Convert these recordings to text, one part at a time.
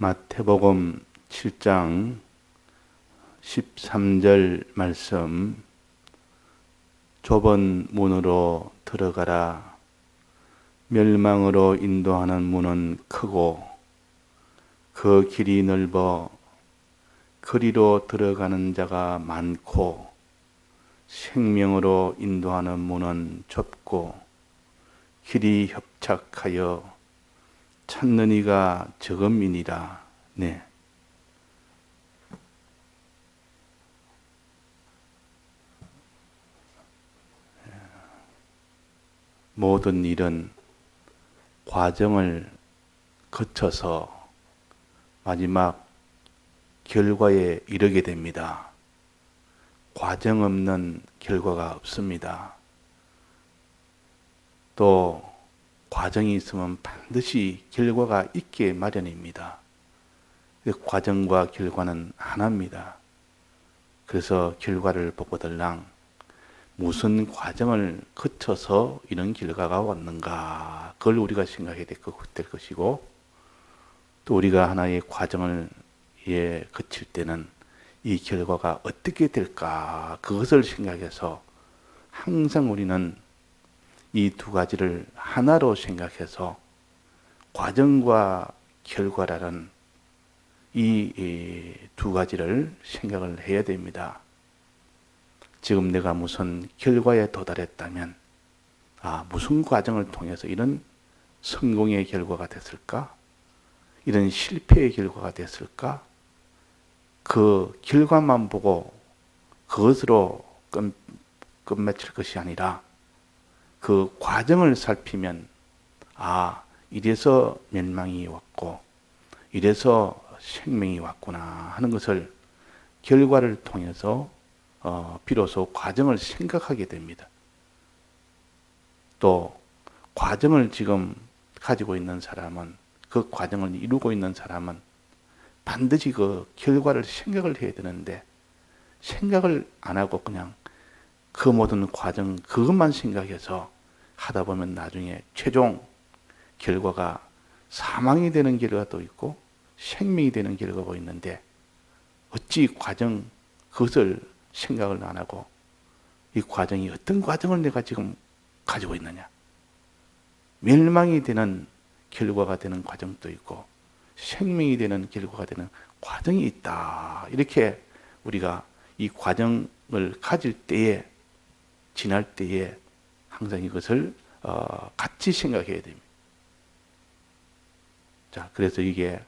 마태복음 7장 13절 말씀. 좁은 문으로 들어가라. 멸망으로 인도하는 문은 크고 그 길이 넓어 그리로 들어가는 자가 많고 생명으로 인도하는 문은 좁고 길이 협착하여 찾는 이가 적음이니라. 네. 모든 일은 과정을 거쳐서 마지막 결과에 이르게 됩니다. 과정 없는 결과가 없습니다. 또 과정이 있으면 반드시 결과가 있게 마련입니다. 그 과정과 결과는 하나입니다. 그래서 결과를 보고들랑 무슨 과정을 거쳐서 이런 결과가 왔는가 그걸 우리가 생각해야 될 것이고 또 우리가 하나의 과정을 예, 거칠 때는 이 결과가 어떻게 될까 그것을 생각해서 항상 우리는 이 두 가지를 하나로 생각해서 과정과 결과라는 이 두 가지를 생각을 해야 됩니다. 지금 내가 무슨 결과에 도달했다면, 아, 무슨 과정을 통해서 이런 성공의 결과가 됐을까? 이런 실패의 결과가 됐을까? 그 결과만 보고 그것으로 끝, 끝맺힐 것이 아니라 그 과정을 살피면 아 이래서 멸망이 왔고 이래서 생명이 왔구나 하는 것을 결과를 통해서 어, 비로소 과정을 생각하게 됩니다. 또 과정을 지금 가지고 있는 사람은 그 과정을 이루고 있는 사람은 반드시 그 결과를 생각을 해야 되는데 생각을 안 하고 그냥 그 모든 과정 그것만 생각해서 하다 보면 나중에 최종 결과가 사망이 되는 결과도 있고 생명이 되는 결과가 있는데 어찌 과정 그것을 생각을 안 하고 이 과정이 어떤 과정을 내가 지금 가지고 있느냐 멸망이 되는 결과가 되는 과정도 있고 생명이 되는 결과가 되는 과정이 있다. 이렇게 우리가 이 과정을 가질 때에 지날 때에 항상 이것을 어, 같이 생각해야 됩니다. 자, 그래서 이게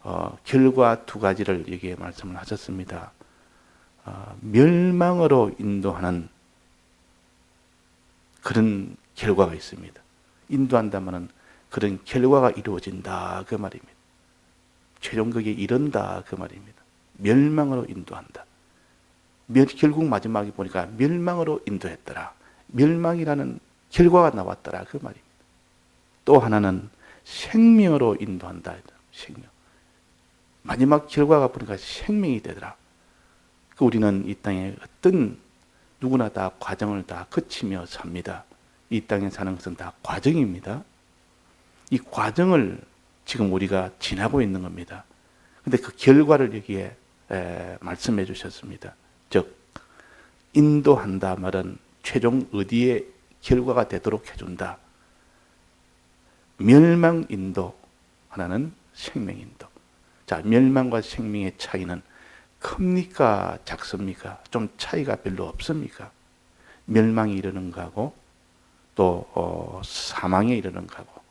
어, 결과 두 가지를 여기에 말씀을 하셨습니다. 어, 멸망으로 인도하는 그런 결과가 있습니다. 인도한다면은 그런 결과가 이루어진다 그 말입니다. 최종 거기에 이른다 그 말입니다. 멸망으로 인도한다. 결국 마지막에 보니까 멸망으로 인도했더라. 멸망이라는 결과가 나왔더라 그 말입니다. 또 하나는 생명으로 인도한다. 생명. 마지막 결과가 보니까 생명이 되더라. 그 우리는 이 땅에 어떤 누구나 다 과정을 다 거치며 삽니다. 이 땅에 사는 것은 다 과정입니다. 이 과정을 지금 우리가 지나고 있는 겁니다. 근데 그 결과를 여기에 에, 말씀해 주셨습니다. 즉, 인도한다 말은 최종 어디에 결과가 되도록 해준다. 멸망 인도, 하나는 생명 인도. 자, 멸망과 생명의 차이는 큽니까? 작습니까? 좀 차이가 별로 없습니까? 멸망이 이르는 거하고 또 어, 사망에 이르는 거하고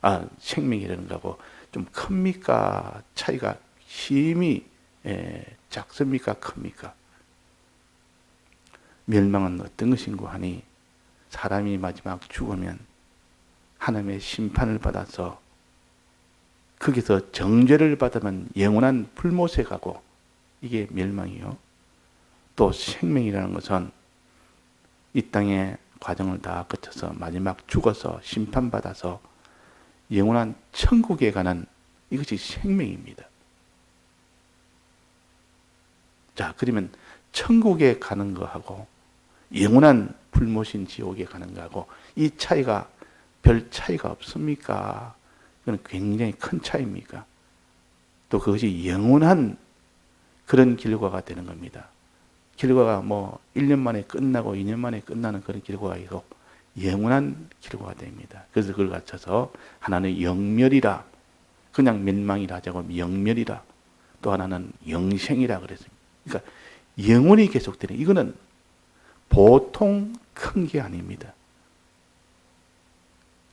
아, 생명이라는 거하고 좀 큽니까? 차이가 힘이 에, 작습니까? 큽니까? 멸망은 어떤 것인고 하니 사람이 마지막 죽으면 하나님의 심판을 받아서 거기서 정죄를 받으면 영원한 불못에 가고 이게 멸망이요. 또 생명이라는 것은 이 땅의 과정을 다 거쳐서 마지막 죽어서 심판받아서 영원한 천국에 가는 이것이 생명입니다. 자, 그러면 천국에 가는 거하고 영원한 불모신 지옥에 가는 거하고 이 차이가 별 차이가 없습니까? 그건 굉장히 큰 차이입니까? 또 그것이 영원한 그런 결과가 되는 겁니다. 결과가 뭐 1년 만에 끝나고 2년 만에 끝나는 그런 결과가 아니고 영원한 결과가 됩니다. 그래서 그걸 갖춰서 하나는 영멸이라 그냥 멸망이라 하자고 영멸이라 또 하나는 영생이라 그랬습니다. 그러니까 영원히 계속되는 이거는 보통 큰 게 아닙니다.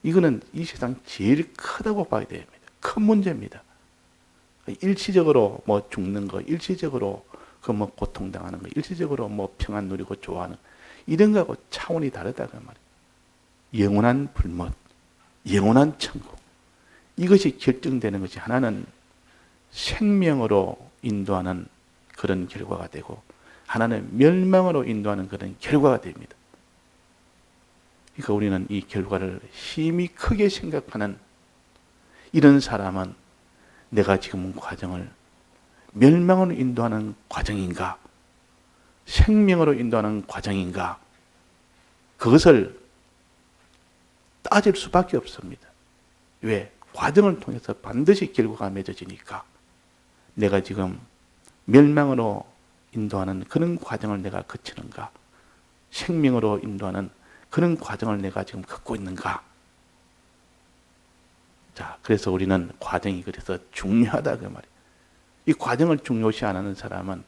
이거는 이 세상 제일 크다고 봐야 됩니다. 큰 문제입니다. 일시적으로 뭐 죽는 거, 일시적으로 그 뭐 고통당하는 거, 일시적으로 뭐 평안 누리고 좋아하는 이런 거하고 차원이 다르다 그 말이에요. 영원한 불못, 영원한 천국. 이것이 결정되는 것이 하나는 생명으로 인도하는 그런 결과가 되고 하나는 멸망으로 인도하는 그런 결과가 됩니다. 그러니까 우리는 이 결과를 심히 크게 생각하는 이런 사람은 내가 지금 과정을 멸망으로 인도하는 과정인가? 생명으로 인도하는 과정인가? 그것을 따질 수밖에 없습니다. 왜? 과정을 통해서 반드시 결과가 맺어지니까 내가 지금 멸망으로 인도하는 그런 과정을 내가 거치는가? 생명으로 인도하는 그런 과정을 내가 지금 겪고 있는가? 자, 그래서 우리는 과정이 그래서 중요하다 그 말이에요. 이 과정을 중요시 안 하는 사람은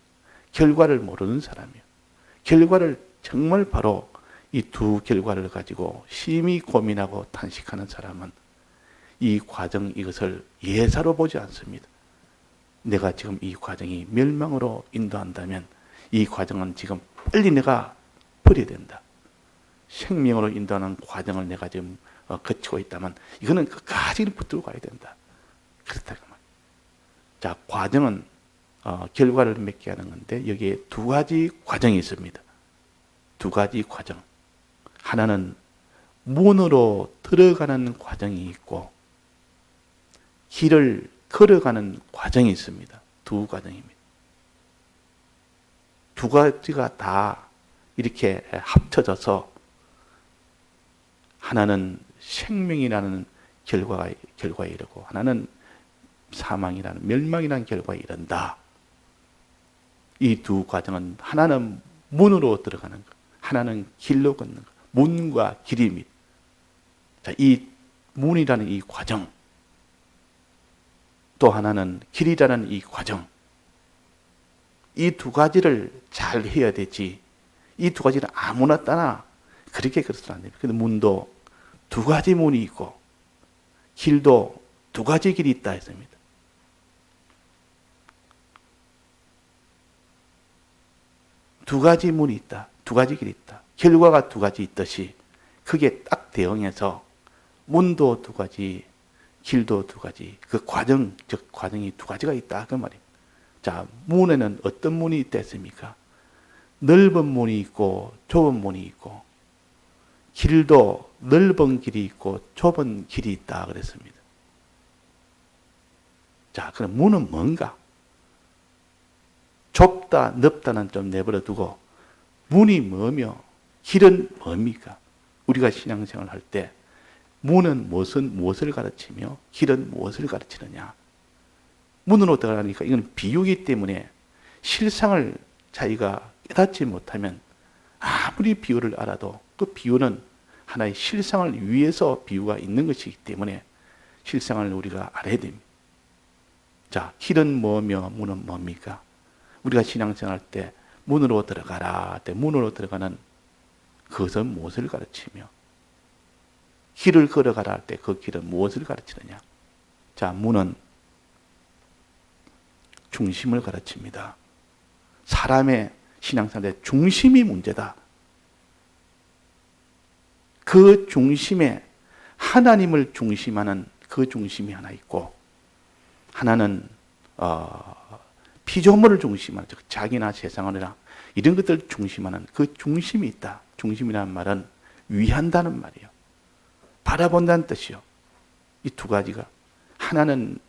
결과를 모르는 사람이에요. 결과를 정말 바로 이 두 결과를 가지고 심히 고민하고 탄식하는 사람은 이 과정 이것을 예사로 보지 않습니다. 내가 지금 이 과정이 멸망으로 인도한다면 이 과정은 지금 빨리 내가 버려야 된다. 생명으로 인도하는 과정을 내가 지금 어, 거치고 있다면 이거는 끝까지 붙들고 가야 된다. 그렇다 그 말. 자 과정은 어, 결과를 맺게 하는 건데 여기에 두 가지 과정이 있습니다. 두 가지 과정. 하나는 문으로 들어가는 과정이 있고 길을 걸어가는 과정이 있습니다. 두 과정입니다. 두 가지가 다 이렇게 합쳐져서 하나는 생명이라는 결과가 결과에 이르고 하나는 사망이라는 멸망이라는 결과에 이른다. 이 두 과정은 하나는 문으로 들어가는 것, 하나는 길로 걷는 것. 문과 및. 자, 이 문이라는 이 과정. 또 하나는 길이라는 이 과정. 이 두 가지를 잘 해야 되지. 이 두 가지를 아무나 따나 그렇게 그래서는 안 됩니다. 근데 문도 두 가지 문이 있고 길도 두 가지 길이 있다 했습니다. 두 가지 문이 있다. 두 가지 길이 있다. 결과가 두 가지 있듯이 그게 딱 대응해서 문도 두 가지, 길도 두 가지, 그 과정, 즉 과정이 두 가지가 있다 그 말입니다. 자, 문에는 어떤 문이 있다 했습니까? 넓은 문이 있고 좁은 문이 있고 길도 넓은 길이 있고 좁은 길이 있다 그랬습니다. 자, 그럼 문은 뭔가? 좁다, 넓다는 좀 내버려 두고 문이 뭐며 길은 뭡니까? 우리가 신앙생활 할 때 문은 무엇은 무엇을 가르치며 길은 무엇을 가르치느냐? 문으로 들어가니까 이건 비유기 때문에 실상을 자기가 깨닫지 못하면 아무리 비유를 알아도 그 비유는 하나의 실상을 위해서 비유가 있는 것이기 때문에 실상을 우리가 알아야 됩니다. 자, 길은 뭐며 문은 뭡니까? 우리가 신앙생활 때 문으로 들어가라 때 문으로 들어가는 그것은 무엇을 가르치며 길을 걸어가라 할 때 그 길은 무엇을 가르치느냐? 자, 문은 중심을 가르칩니다. 사람의 신앙생활의 중심이 문제다. 그 중심에 하나님을 중심하는 그 중심이 하나 있고 하나는 어, 피조물을 중심하는 즉 자기나 세상이나 이런 것들 중심하는 그 중심이 있다. 중심이라는 말은 위한다는 말이에요. 바라본다는 뜻이요. 이 두 가지가 하나는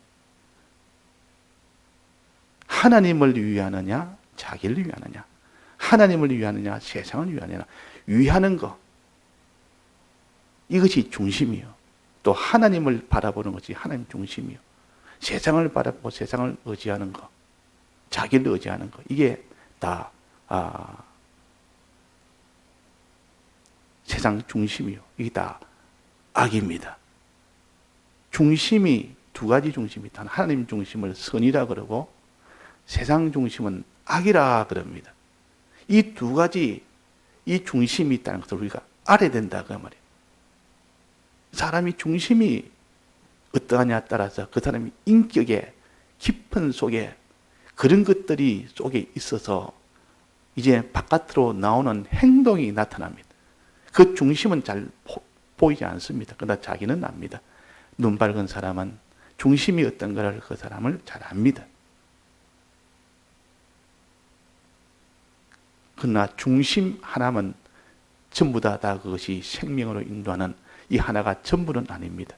하나님을 위하느냐, 자기를 위하느냐, 하나님을 위하느냐, 세상을 위하느냐, 위하는 것 이것이 중심이요. 또 하나님을 바라보는 것이 하나님 중심이요. 세상을 바라보고 세상을 의지하는 거, 자기를 의지하는 거, 이게 다 아, 세상 중심이요. 이게 다 악입니다. 중심이 두 가지 중심이 있다. 하나님 중심을 선이라 그러고 세상 중심은 악이라 그럽니다. 이 두 가지 이 중심이 있다는 것을 우리가 알아야 된다 그 말이에요. 사람이 중심이 어떠하냐에 따라서 그 사람이 인격의 깊은 속에 그런 것들이 속에 있어서 이제 바깥으로 나오는 행동이 나타납니다. 그 중심은 잘 보- 보이지 않습니다. 그러나 자기는 압니다. 눈 밝은 사람은 중심이 어떤 거를 그 사람을 잘 압니다. 그러나 중심 하나면 전부 다, 다 그것이 생명으로 인도하는 이 하나가 전부는 아닙니다.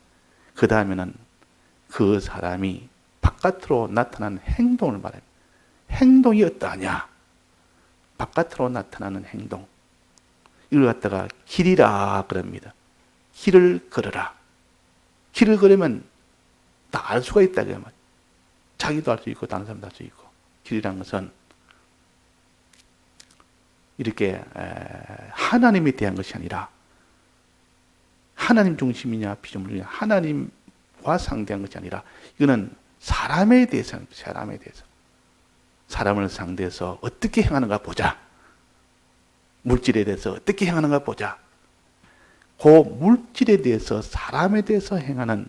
그 다음에는 그 사람이 바깥으로 나타나는 행동을 말합니다. 행동이 어떠하냐? 바깥으로 나타나는 행동. 이걸 갖다가 길이라 그럽니다. 길을 걸어라. 길을 걸으면 다 알 수가 있다. 그 말. 자기도 알 수 있고, 다른 사람도 알 수 있고. 길이란 것은 이렇게 에, 하나님에 대한 것이 아니라 하나님 중심이냐 비중이냐 하나님과 상대한 것이 아니라 이거는 사람에 대해서 사람에 대해서 사람을 상대해서 어떻게 행하는가 보자. 물질에 대해서 어떻게 행하는가 보자. 그 물질에 대해서 사람에 대해서 행하는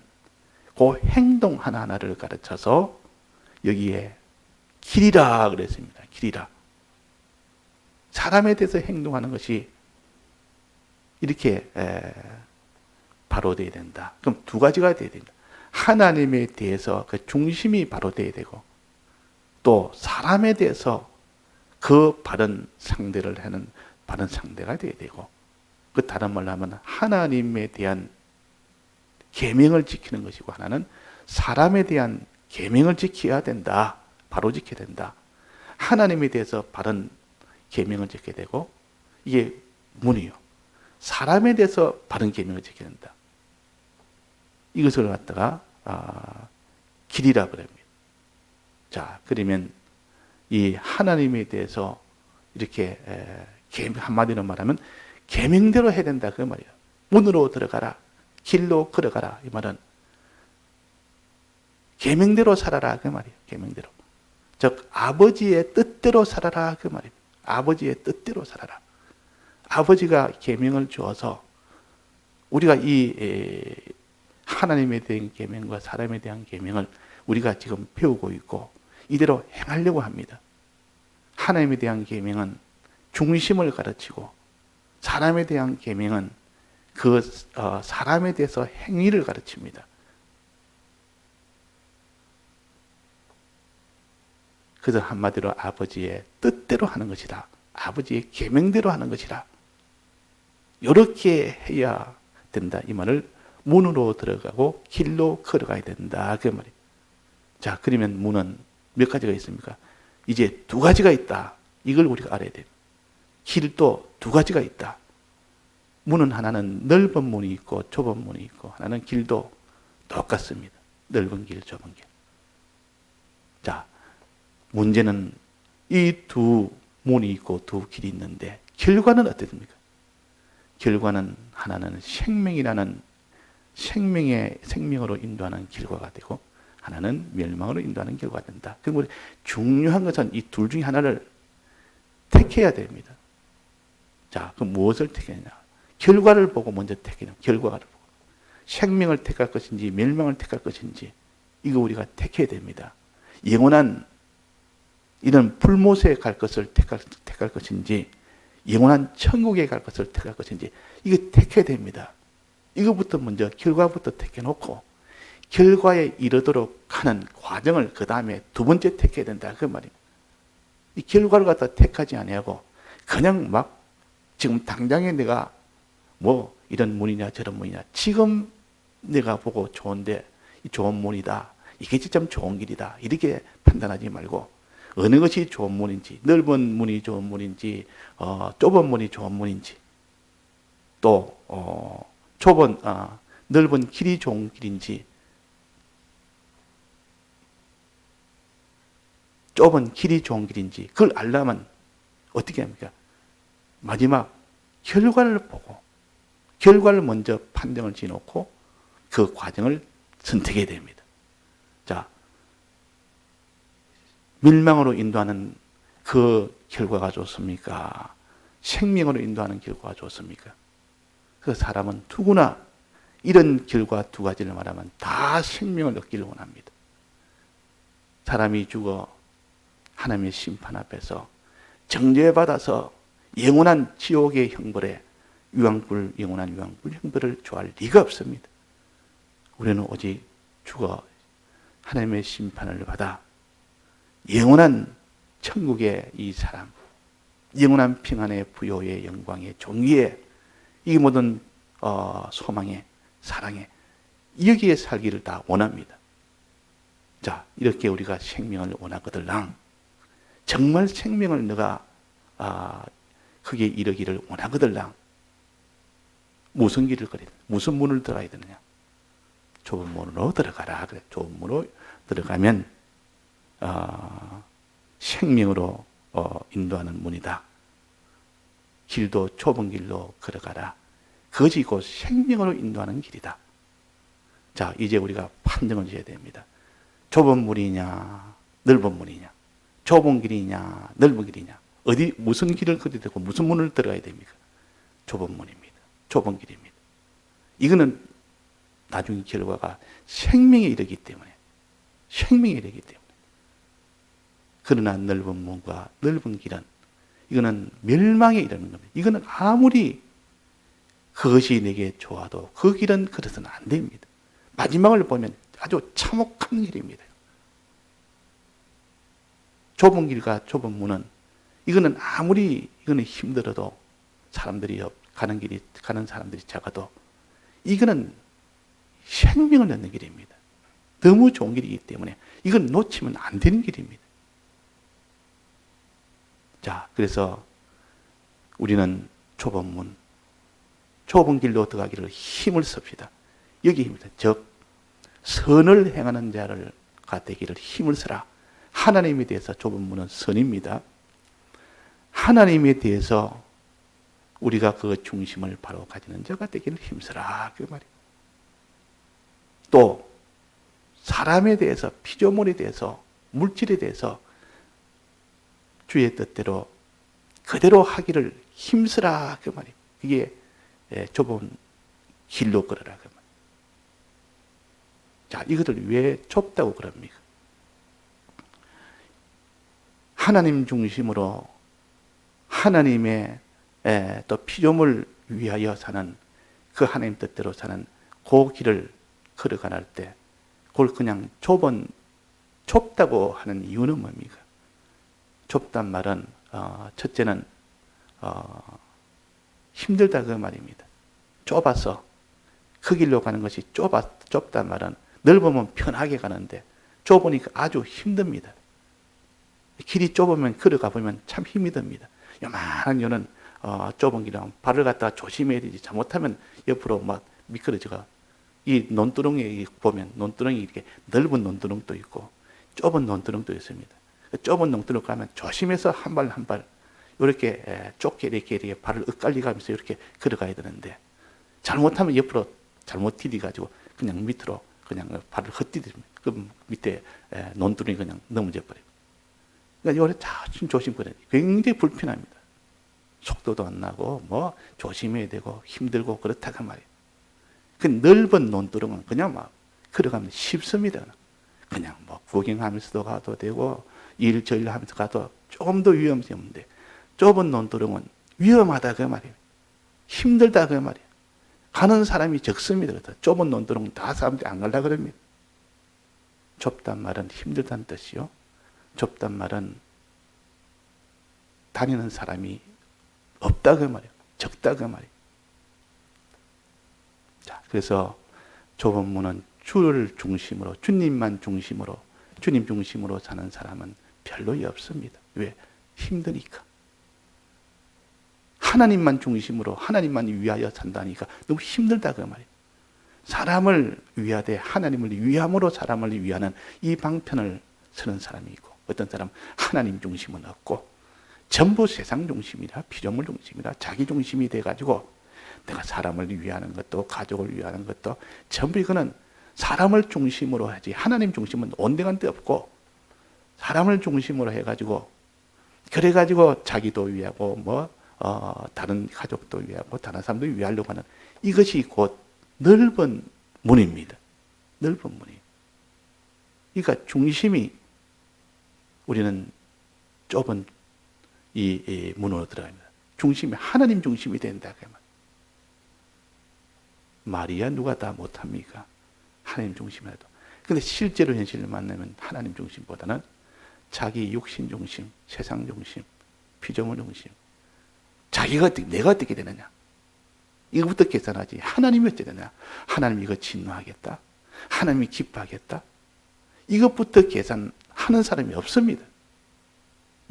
그 행동 하나하나를 가르쳐서 여기에 길이라 그랬습니다. 길이라. 사람에 대해서 행동하는 것이 이렇게 에, 바로 돼야 된다. 그럼 두 가지가 돼야 된다. 하나님에 대해서 그 중심이 바로 돼야 되고 또 사람에 대해서 그 바른 상대를 하는 바른 상대가 돼야 되고 그 다른 말로 하면 하나님에 대한 계명을 지키는 것이고 하나는 사람에 대한 계명을 지켜야 된다. 바로 지켜야 된다. 하나님에 대해서 바른 계명을 지켜야 되고 이게 문이요. 사람에 대해서 바른 계명을 지켜야 된다. 이것을 갖다가 아, 길이라 그럽니다. 자, 그러면 이 하나님에 대해서 이렇게 에, 계- 한마디로 말하면 계명대로 해야 된다 그 말이에요. 문으로 들어가라, 길로 걸어가라 이 말은 계명대로 살아라 그 말이에요. 계명대로. 즉 아버지의 뜻대로 살아라 그 말이에요. 아버지의 뜻대로 살아라. 아버지가 계명을 주어서 우리가 이 에, 하나님에 대한 계명과 사람에 대한 계명을 우리가 지금 배우고 있고 이대로 행하려고 합니다. 하나님에 대한 계명은 중심을 가르치고 사람에 대한 계명은 그 어, 사람에 대해서 행위를 가르칩니다. 그래서 한마디로 아버지의 뜻대로 하는 것이다. 아버지의 계명대로 하는 것이라. 이렇게 해야 된다. 이 말을 문으로 들어가고 길로 걸어가야 된다. 그 말이에요. 자, 그러면 문은 몇 가지가 있습니까? 이제 두 가지가 있다. 이걸 우리가 알아야 돼요. 길도 두 가지가 있다. 문은 하나는 넓은 문이 있고 좁은 문이 있고 하나는 길도 똑같습니다. 넓은 길, 좁은 길. 자, 문제는 이 두 문이 있고 두 길이 있는데 결과는 어떻습니까? 결과는 하나는 생명이라는 생명의 생명으로 인도하는 결과가 되고 하나는 멸망으로 인도하는 결과가 된다. 그리고 중요한 것은 이 둘 중에 하나를 택해야 됩니다. 자, 그럼 무엇을 택하냐? 결과를 보고 먼저 택해야 결과를 보고. 생명을 택할 것인지 멸망을 택할 것인지 이거 우리가 택해야 됩니다. 영원한 이런 불못에 갈 것을 택할, 택할 것인지 영원한 천국에 갈 것을 택할 것인지 이거 택해야 됩니다. 이거부터 먼저 결과부터 택해놓고 결과에 이르도록 하는 과정을 그 다음에 두 번째 택해야 된다 그 말입니다. 이 결과를 갖다 택하지 아니하고 그냥 막 지금 당장에 내가 뭐 이런 문이냐 저런 문이냐. 지금 내가 보고 좋은데 이 좋은 문이다. 이게 참 좋은 길이다. 이렇게 판단하지 말고 어느 것이 좋은 문인지 넓은 문이 좋은 문인지 어, 좁은 문이 좋은 문인지 또 어, 좁은 어, 넓은 길이 좋은 길인지 좁은 길이 좋은 길인지 그걸 알려면 어떻게 합니까? 마지막 결과를 보고 결과를 먼저 판정을 지놓고 그 과정을 선택해야 됩니다. 자, 밀망으로 인도하는 그 결과가 좋습니까? 생명으로 인도하는 결과가 좋습니까? 그 사람은 누구나 이런 결과 두 가지를 말하면 다 생명을 얻기를 원합니다. 사람이 죽어 하나님의 심판 앞에서 정죄받아서 영원한 지옥의 형벌에 유황불, 영원한 유황불 형벌을 좋아할 리가 없습니다. 우리는 오직 죽어 하나님의 심판을 받아 영원한 천국의 이 사람, 영원한 평안의 부요의 영광의 종기의 이 모든 어, 소망의 사랑에 여기에 살기를 다 원합니다. 자, 이렇게 우리가 생명을 원하거들랑 정말 생명을 너가 아, 크게 이르기를 원하거들랑 무슨 길을 걸야 무슨 문을 들어가야 되느냐? 좁은 문으로 들어가라. 그래, 좁은 문으로 들어가면 어, 생명으로 어, 인도하는 문이다. 길도 좁은 길로 걸어가라. 그것이 곧 생명으로 인도하는 길이다. 자, 이제 우리가 판정을 지어야 됩니다. 좁은 문이냐, 넓은 문이냐, 좁은 길이냐, 넓은 길이냐, 어디, 무슨 길을 걸어야 되고, 무슨 문을 들어가야 됩니까? 좁은 문입니다. 좁은 길입니다. 이거는 나중에 결과가 생명에 이르기 때문에, 생명에 이르기 때문에. 그러나 넓은 문과 넓은 길은 이거는 멸망에 이르는 겁니다. 이거는 아무리 그것이 내게 좋아도 그 길은 그래서는 안 됩니다. 마지막을 보면 아주 참혹한 길입니다. 좁은 길과 좁은 문은 이거는 아무리 이거는 힘들어도 사람들이 가는 길이 가는 사람들이 작아도 이거는 생명을 얻는 길입니다. 너무 좋은 길이기 때문에 이건 놓치면 안 되는 길입니다. 자, 그래서 우리는 좁은 문, 좁은 길로 들어가기를 힘을 씁시다. 여기입니다. 즉, 선을 행하는 자를 되기를 힘을 쓰라. 하나님에 대해서 좁은 문은 선입니다. 하나님에 대해서 우리가 그 중심을 바로 가지는 자가 되기를 힘쓰라. 그 말이에요. 또, 사람에 대해서, 피조물에 대해서, 물질에 대해서 주의 뜻대로 그대로 하기를 힘쓰라. 그 말이에요. 이게 예, 좁은 길로 걸어라. 그 말. 자, 이것을 왜 좁다고 그럽니까? 하나님 중심으로 하나님의 에, 또 피조물 위하여 사는 그 하나님 뜻대로 사는 그 길을 걸어가할 때 그걸 그냥 좁은 좁다고 하는 이유는 뭡니까? 좁단 말은 어, 첫째는 어, 힘들다 그 말입니다. 좁아서 그 길로 가는 것이 좁아 좁단 말은 넓으면 편하게 가는데 좁으니까 아주 힘듭니다. 길이 좁으면 걸어가 보면 참 힘이 듭니다. 요만한 요는 어, 좁은 길은 발을 갖다가 조심해야 되지. 잘못하면 옆으로 막 미끄러져가. 이 논두렁에 보면 논두렁이 이렇게 넓은 논두렁도 있고 좁은 논두렁도 있습니다. 좁은 농도로 가면 조심해서 한 발 한 발 이렇게 좁게 이렇게, 이렇게 발을 엇갈리 가면서 이렇게 걸어가야 되는데 잘못하면 옆으로 잘못 디디 가지고 그냥 밑으로 그냥 발을 헛디디면 그 밑에 논두렁이 그냥 넘어져 버려요. 그러니까 요래 조심 조심 그래 굉장히 불편합니다. 속도도 안 나고 뭐 조심해야 되고 힘들고 그렇다가 말이에요. 그 넓은 논두렁은 그냥 막 걸어가면 쉽습니다. 그냥 뭐 구경하면서도 가도 되고 일저일 하면서 가도 조금 더 위험성이 없는데 좁은 논두렁은 위험하다 그 말이에요. 힘들다 그 말이에요. 가는 사람이 적습니다. 좁은 논두렁 다 사람들이 안 갈라 그럽니다. 좁단 말은 힘들다는 뜻이요. 좁단 말은 다니는 사람이 없다 그 말이에요. 적다 그 말이에요. 자, 그래서 좁은 문은 주를 중심으로 주님만 중심으로 주님 중심으로 사는 사람은 별로 없습니다. 왜? 힘드니까. 하나님만 중심으로 하나님만 위하여 산다니까 너무 힘들다 그 말이에요. 사람을 위하되 하나님을 위함으로 사람을 위하는 이 방편을 쓰는 사람이 있고 어떤 사람 하나님 중심은 없고 전부 세상 중심이라 피조물 중심이라 자기 중심이 돼가지고 내가 사람을 위하는 것도 가족을 위하는 것도 전부 이거는 사람을 중심으로 하지 하나님 중심은 온데간 데 없고 사람을 중심으로 해가지고 그래가지고 자기도 위하고 뭐 어, 다른 가족도 위하고 다른 사람도 위하려고 하는 이것이 곧 넓은 문입니다. 넓은 문이. 그러니까 중심이 우리는 좁은 이, 이 문으로 들어갑니다. 중심이 하나님 중심이 된다 그 말. 말이야 누가 다 못합니까? 하나님 중심이라도. 근데 실제로 현실을 만나면 하나님 중심보다는 자기 육신 중심, 세상 중심, 피조물 중심. 자기가 어떻게, 내가 어떻게 되느냐? 이거부터 계산하지. 하나님이 어떻게 되느냐? 하나님 이거 진노하겠다. 하나님이 기뻐하겠다. 이것부터 계산하는 사람이 없습니다.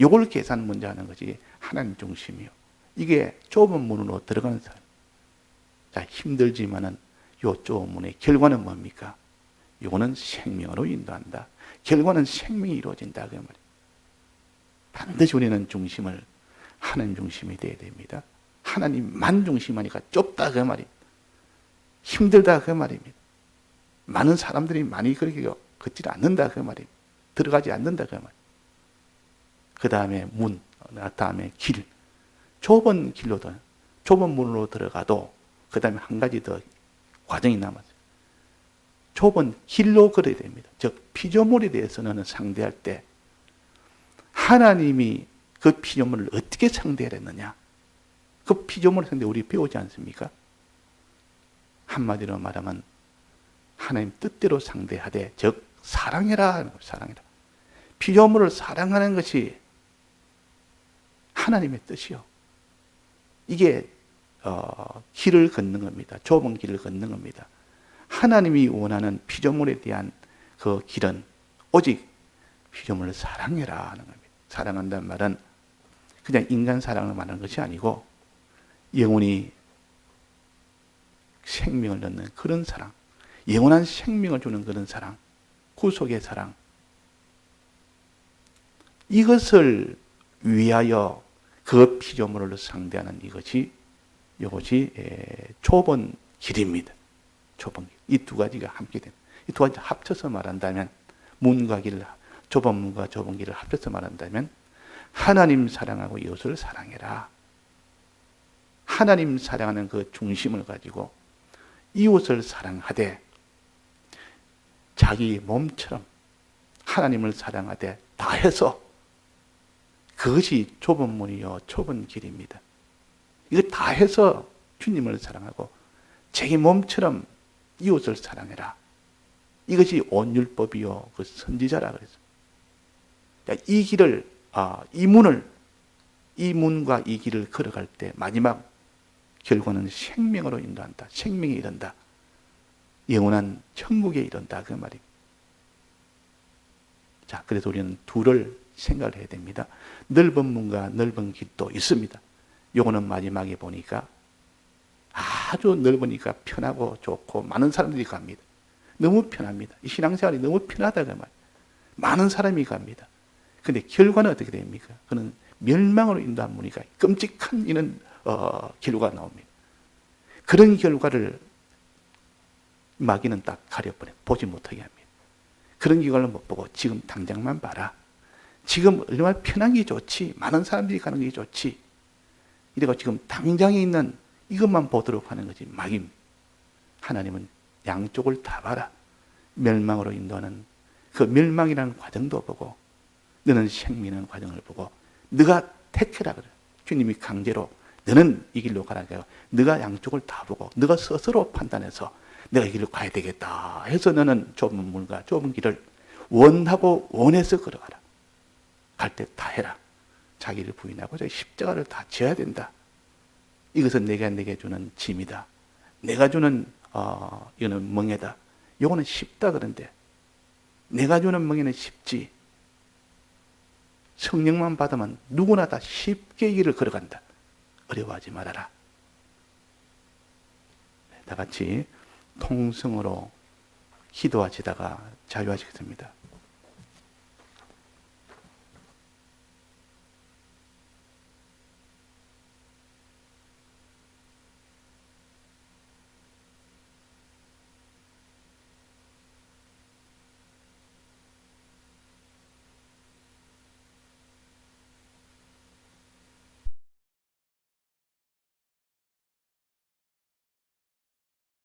이걸 계산 먼저 하는 것이 하나님 중심이요. 이게 좁은 문으로 들어가는 사람. 자, 힘들지만은 요 좁은 문의 결과는 뭡니까? 요거는 생명으로 인도한다. 결과는 생명이 이루어진다. 그 말이에요. 반드시 우리는 중심을 하나님 중심이 돼야 됩니다. 하나님만 중심하니까 좁다. 그 말이에요. 힘들다. 그 말입니다. 많은 사람들이 많이 그렇게 걷지 않는다. 그 말이에요. 들어가지 않는다. 그 말이에요. 그 다음에 문, 그 다음에 길. 좁은 길로도, 좁은 문으로 들어가도, 그 다음에 한 가지 더 과정이 남았어요. 좁은 길로 걸어야 됩니다. 즉, 피조물에 대해서는 상대할 때, 하나님이 그 피조물을 어떻게 상대했느냐. 그 피조물을 상대 우리 배우지 않습니까? 한마디로 말하면, 하나님 뜻대로 상대하되, 즉, 사랑해라. 사랑해라. 피조물을 사랑하는 것이 하나님의 뜻이요. 이게 어, 길을 걷는 겁니다. 좁은 길을 걷는 겁니다. 하나님이 원하는 피조물에 대한 그 길은 오직 피조물을 사랑해라 하는 겁니다. 사랑한다는 말은 그냥 인간 사랑을 말하는 것이 아니고 영원히 생명을 넣는 그런 사랑, 영원한 생명을 주는 그런 사랑, 구속의 사랑. 이것을 위하여 그 피조물을 상대하는 이것이 이것이 좁은 길입니다. 좁은 길. 이 두 가지가 함께 된. 이 두 가지 합쳐서 말한다면 문과 길, 좁은 문과 좁은 길을 합쳐서 말한다면 하나님 사랑하고 이웃을 사랑해라. 하나님 사랑하는 그 중심을 가지고 이웃을 사랑하되 자기 몸처럼 하나님을 사랑하되 다해서 그것이 좁은 문이요, 좁은 길입니다. 이거 다 해서 주님을 사랑하고 자기 몸처럼 이웃을 사랑해라. 이것이 온율법이요, 그 선지자라 그랬어요. 이 길을, 아, 이 문을, 이 문과 이 길을 걸어갈 때 마지막 결과는 생명으로 인도한다. 생명에 이른다. 영원한 천국에 이른다. 그 말입니다. 자, 그래서 우리는 둘을 생각을 해야 됩니다. 넓은 문과 넓은 길도 있습니다. 요거는 마지막에 보니까 아주 넓으니까 편하고 좋고 많은 사람들이 갑니다. 너무 편합니다. 이 신앙생활이 너무 편하다 그 말. 많은 사람이 갑니다. 근데 결과는 어떻게 됩니까? 그는 멸망으로 인도한 문이가 끔찍한 이런 어, 결과가 나옵니다. 그런 결과를 마귀는 딱 가려버려 보지 못하게 합니다. 그런 결과를 못 보고 지금 당장만 봐라. 지금 얼마나 편한 게 좋지. 많은 사람들이 가는 게 좋지. 이래가 지금 당장에 있는 이것만 보도록 하는 거지. 막임. 하나님은 양쪽을 다 봐라. 멸망으로 인도하는 그 멸망이라는 과정도 보고 너는 생민하는 과정을 보고 네가 택해라 그래. 주님이 강제로 너는 이 길로 가라 그래요. 네가 양쪽을 다 보고 네가 스스로 판단해서 내가 이 길로 가야 되겠다 해서 너는 좁은 문과 좁은 길을 원하고 원해서 걸어가라. 갈 때 다 해라. 자기를 부인하고 십자가를 다 져야 된다. 이것은 내가 내게 주는 짐이다. 내가 주는 어, 이거는 멍해다. 이거는 쉽다 그런데 내가 주는 멍에는 쉽지. 성령만 받으면 누구나 다 쉽게 이 길을 걸어간다. 어려워하지 말아라. 다 같이 통성으로 기도하시다가 자유하시겠습니다.